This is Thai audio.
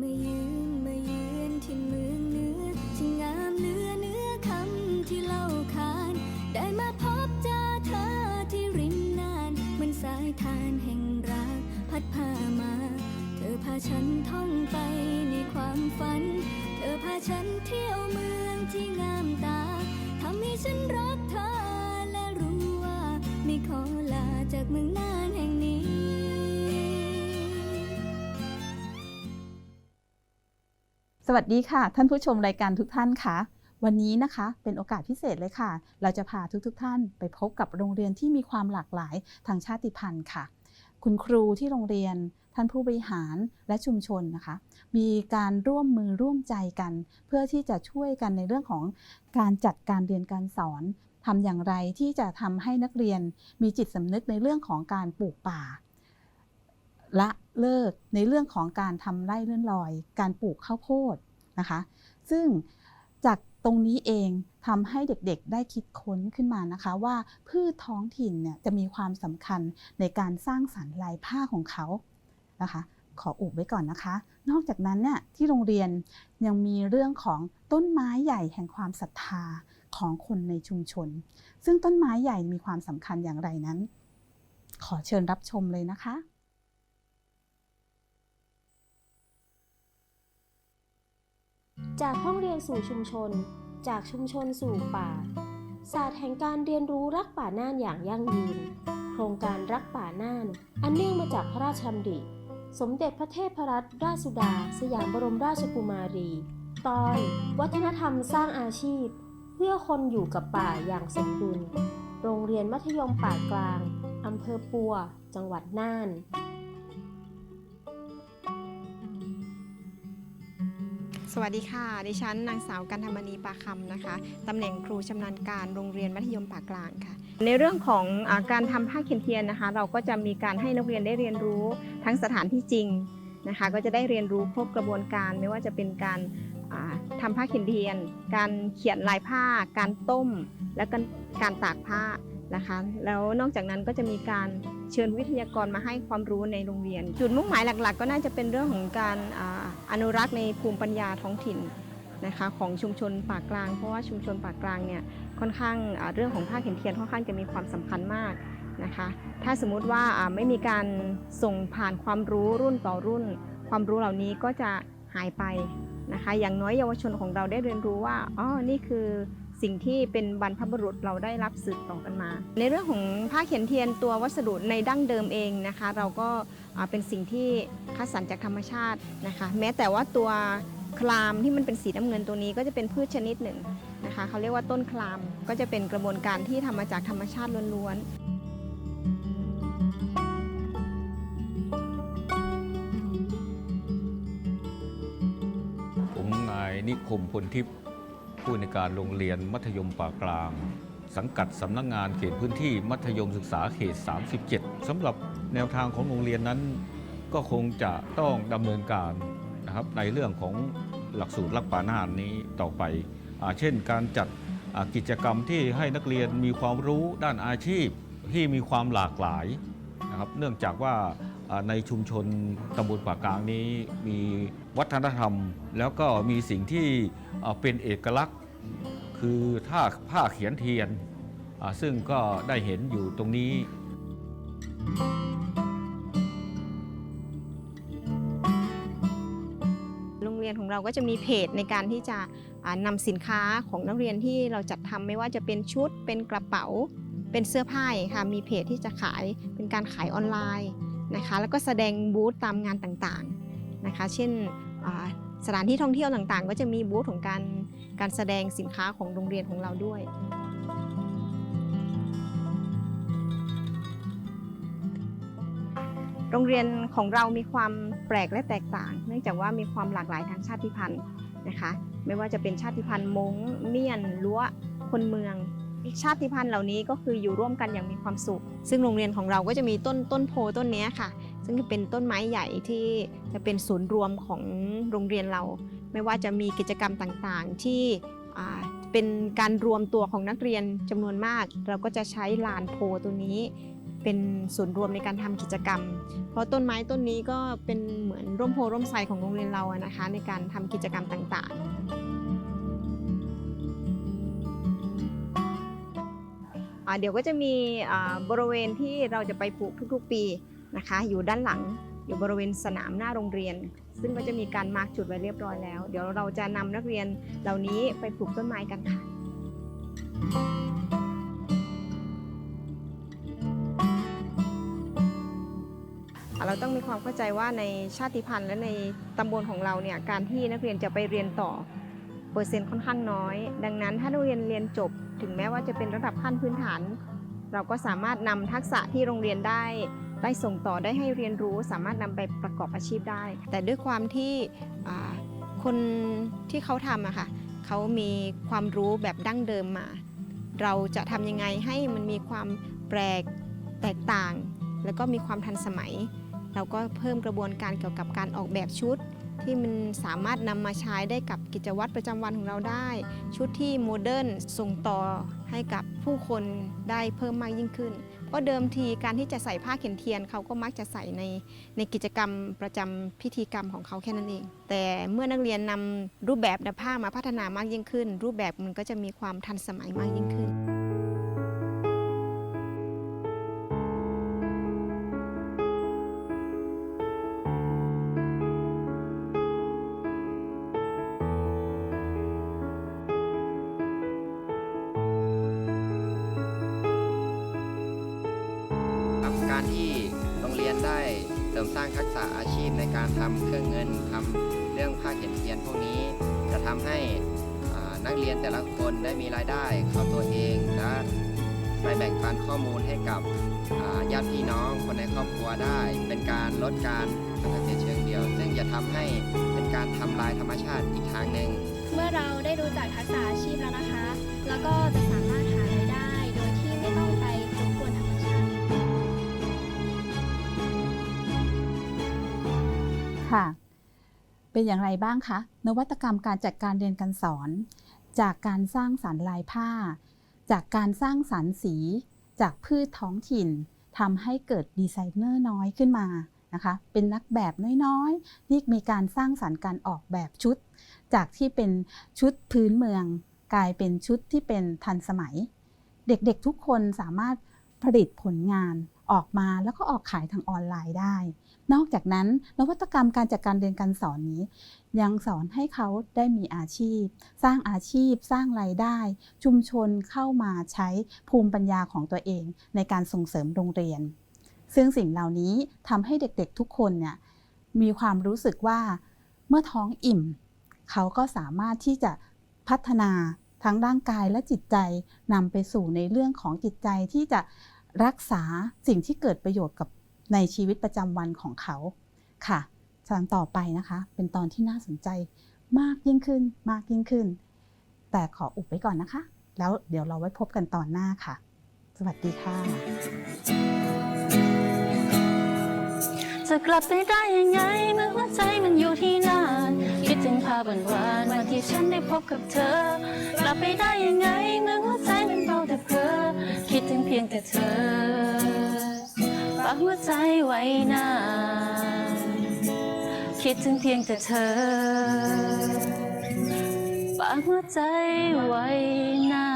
มายืนมายืนที่เมืองเหนือที่งามเหลือเนื้อคำที่เล่าขาน ได้มาพบเจอเธอที่ริมนานเหมันสายทานแห่งรักพัดพามา เธอพาฉันท่องไปในความฝัน เธอพาฉันเที่ยวเมืองที่งามตาทำให้ฉันรักเธอและรู้ว่า ไม่ขอลาจากเมืองน่าน วัสดีค่ะ ท่านผู้ชมรายการทุกท่านค่ะ วันนี้นะคะเป็นโอกาสพิเศษเลยค่ะ เราจะพาทุกๆทท่านไปพบกับโรงเรียนที่มีความหลากหลายทางชาติพันธุ์ค่ะ คุณครูที่โรงเรียนท่านผู้บริหารและชุมชนนะคะ มีการร่วมมือร่วมใจกัน เพื่อที่จะช่วยกันในเรื่องของการจัดการเรียนการสอนทำอย่างไรที่จะทำให้นักเรียนมีจิตสำนึกในเรื่องของการปลูกป่า ละเลิกในเรื่องของการทำไร่เลื่อนลอย การปลูกข้าวโพดนะคะ ซึ่งจากตรงนี้เองทำให้เด็กๆได้คิดค้นขึ้นมานะคะ ว่าพืชท้องถิ่นเนี่ยจะมีความสำคัญในการสร้างสรรค์ลายผ้าของเขานะคะ ขออุบไว้ก่อนนะคะ นอกจากนั้นเนี่ยที่โรงเรียนยังมีเรื่องของต้นไม้ใหญ่แห่งความศรัทธาของคนในชุมชน ซึ่งต้นไม้ใหญ่มีความสำคัญอย่างไรนั้น ขอเชิญรับชมเลยนะคะ จากห้องเรียนสู่ชุมชน จากชุมชนสู่ป่า ศาสตร์แห่งการเรียนรู้รักป่าน่านอย่างยั่งยืน โครงการรักป่าน่าน อันเนื่องมาจากพระราชดำริ สมเด็จพระเทพรัตนราชสุดา สยามบรมราชกุมารี ตอน วัฒนธรรมสร้างอาชีพ เพื่อคนอยู่กับป่าอย่างสมดุล โรงเรียนมัธยมป่ากลางอำเภอปัว จังหวัดน่าน สวัสดีค่ะ ดิฉันนางสาวกันธรรมนีปาคำนะคะ ตำแหน่งครูชำนาญการโรงเรียนมัธยมปากกลางค่ะ ในเรื่องของอการทำผ้าเขียนเทียนนะคะ เราก็จะมีการให้นักเรียนได้เรียนรู้ทั้งสถานที่จริงนะคะ ก็จะได้เรียนรู้ครบกระบวนการไม่ว่าจะเป็นการอ่าทำผ้าเขียนเทียน การเขียนลายผ้า การต้ม และการตากผ้านะคะ แล้วนอกจากนั้นก็จะมีการ เชิญวิทยากรมาให้ความรู้ในโรงเรียน จุดมุ่งหมายหลัก ๆ ก็น่าจะเป็นเรื่องของการออนุรักษ์ในภูมิปัญญาท้องถิ่นนะคะของชุมชนปากกลาง เพราะว่าชุมชนปากกลางเนี่ยค่อนข้างเรื่องของผ้าเขียนเทียนค่อนข้างจะมีความสำคัญมากนะคะถ้าสมมุติว่าไม่มีการส่งผ่านความรู้รุ่นต่อรุ่น ความรู้เหล่านี้ก็จะหายไปนะคะอย่างน้อยเยาวชนของเราได้เรียนรู้ว่าอ๋อนี่คือ สิ่งที่เป็นบรรพบุรุษเราได้รับสืบต่อกันมา ในเรื่องของผ้าเขียนเทียนตัววัสดุในดั้งเดิมเองนะคะ เราก็เป็นสิ่งที่คัดสรรจากธรรมชาตินะคะ แม้แต่ว่าตัวคลามที่มันเป็นสีน้ำเงินตัวนี้ก็จะเป็นพืชชนิดหนึ่งนะคะเขาเรียกว่าต้นคลามก็จะเป็นกระบวนการที่ทำมาจากธรรมชาติล้วนๆผมนายนิคมพลทิพย์ ผู้ในการโรงเรียนมัธยมป่ากลาง สังกัดสำนักงงานเขตพื้นที่มัธยมศึกษาเขต 37สำหรับแนวทางของโรงเรียนนั้น ก็คงจะต้องดำเนินการนะครับในเรื่องของหลักสูตรรักป่าน่านนี้ต่อไปอเช่น การจัดกิจกรรมที่ให้นักเรียนมีความรู้ด้านอาชีพที่มีความหลากหลายนะครับเนื่องจากว่า ในชุมชนตำบลป่ากลางนี้มีวัฒนธรรม แล้วก็มีสิ่งที่เป็นเอกลักษณ์ คือท่าผ้าเขียนเทียน ซึ่งก็ได้เห็นอยู่ตรงนี้ โรงเรียนของเราก็จะมีเพจในการที่จะอ่านำสินค้าของนักเรียนที่เราจัดทำไม่ว่าจะเป็นชุดเป็นกระเป๋า เป็นเสื้อผ้าค่ะมีเพจที่จะขายเป็นการขายออนไลน์ นะคะแล้วก็แสดงบูธตามงานต่างๆนะคะ เช่นสถานที่ท่องเที่ยวต่างๆ ก็จะมีบูธของการการแสดงสินค้าของโรงเรียนของเราด้วย โรงเรียนของเรามีความแปลกและแตกต่าง เนื่องจากว่ามีความหลากหลายทางชาติพันธุ์นะคะ ไม่ว่าจะเป็นชาติพันธุ์มงเมียนล้วคนเมือง ชาติพันธุ์เหล่านี้ก็คืออยู่ร่วมกันอย่างมีความสุข ซึ่งโรงเรียนของเราก็จะมีต้นต้นโพต้นเนี้ยค่ะ ซึ่งเป็นต้นไม้ใหญ่ที่จะเป็นศูนย์รวมของโรงเรียนเรา ไม่ว่าจะมีกิจกรรมต่างๆ ที่เป็นการรวมตัวของนักเรียนจำนวนมาก เราก็จะใช้ลานโพตัวนี้ เป็นศูนย์รวมในการทำกิจกรรม เพราะต้นไม้ต้นนี้ก็เป็นเหมือนร่มโพร่มไทรของโรงเรียนเราอะนะคะ ในการทำกิจกรรมต่างๆ เดี๋ยวก็จะมีบริเวณที่เราจะไปปลูกทุกๆปีนะคะ อยู่ด้านหลังอยู่บริเวณสนามหน้าโรงเรียน ซึ่งก็จะมีการมาร์กจุดไว้เรียบร้อยแล้ว เดี๋ยวเราจะนำนักเรียนเหล่านี้ไปปลูกต้นไม้กันค่ะ เราต้องมีความเข้าใจว่าในชาติพันธุ์และในตำบลของเราเนี่ยการที่นักเรียนจะไปเรียนต่อ เปอร์เซ็นต์ค่อนข้างน้อย ดังนั้นถ้านักเรียนเรียนจบ ถึงแม้ว่าจะเป็นระดับขั้นพื้นฐาน เราก็สามารถนำทักษะที่โรงเรียนได้ ได้ส่งต่อได้ให้เรียนรู้ สามารถนำไปประกอบอาชีพได้ แต่ด้วยความที่คนที่เขาทำอะค่ะเขามีความรู้แบบดั้งเดิมมา เราจะทำยังไงให้มันมีความแปลกแตกต่าง แล้วก็มีความทันสมัย เราก็เพิ่มกระบวนการเกี่ยวกับการออกแบบชุด ที่มันสามารถนำมาใช้ได้กับกิจวัตรประจำวันของเราได้ ชุดที่โมเดิร์นส่งต่อให้กับผู้คนได้เพิ่มมากยิ่งขึ้น เพราะเดิมทีการที่จะใส่ผ้าเขียนเทียนเขาก็มักจะใส่ในในกิจกรรมประจำพิธีกรรมของเขาแค่นั้นเอง แต่เมื่อนักเรียนนำรูปแบบผ้ามาพัฒนามากยิ่งขึ้น รูปแบบมันก็จะมีความทันสมัยมากยิ่งขึ้น ริมสร้างทักษะอาชีพในการทำเครื่องเงินทำเรื่องผ้าเขียนเทียนพวกนี้ จะทำให้นักเรียนแต่ละคนได้มีรายได้เข้าตัวเองและไปแบ่งปันข้อมูลให้กับญาติพี่น้องคนในครอบครัวได้ เป็นการลดการทำเกษตรเชิงเดียว ซึ่งจะทำให้เป็นการทำลายธรรมชาติอีกทางหนึ่งเมื่อเราได้รู้จักทักษะอาชีพแล้วนะคะ แล้วก็จะสามารถ เป็นอย่างไรบ้างคะ นวัตกรรมการจัดการเรียนการสอน จากการสร้างสรรค์ลายผ้า จากการสร้างสรรค์สี จากพืชท้องถิ่นทำให้เกิดดีไซเนอร์น้อยขึ้นมานะคะเป็นนักแบบน้อยๆที่มีการสร้างสรรค์การออกแบบชุด จากที่เป็นชุดพื้นเมือง กลายเป็นชุดที่เป็นทันสมัย เด็กๆทุกคนสามารถผลิตผลงานออกมาแล้วก็ออกขายทางออนไลน์ได้ นอกจากนั้นนวัตกรรมการจัดการเรียนการสอนนี้ ยังสอนให้เขาได้มีอาชีพ สร้างอาชีพ สร้างรายได้ ชุมชนเข้ามาใช้ภูมิปัญญาของตัวเอง ในการส่งเสริมโรงเรียน ซึ่งสิ่งเหล่านี้ทำให้เด็กๆทุกคนเนี่ยมีความรู้สึกว่าเมื่อท้องอิ่ม เขาก็สามารถที่จะพัฒนาทั้งร่างกายและจิตใจนำไปสู่ในเรื่องของจิตใจที่จะรักษาสิ่งที่เกิดประโยชน์กับ ในชีวิตประจำวันของเขาค่ะตอนต่อไปนะคะ เป็นตอนที่น่าสนใจมากยิ่งขึ้นมากยิ่งขึ้น แต่ขออุบไว้ก่อนนะคะ แล้วเดี๋ยวเราไว้พบกันตอนหน้าค่ะ สวัสดีค่ะ จะกลับไปได้ยังไงเมื่อหัวใจมันอยู่ที่นั่นคิดถึงภาพวานวันที่ฉันได้พบกับเธอ กลับไปได้ยังไงเมื่อหัวใจมันเบาแต่เพ้อคิดถึงเพียงแต่เธอ ฝากหัวใจไว้นานคิดถึงเพียงแต่เธอฝากหัวใจไว้นาน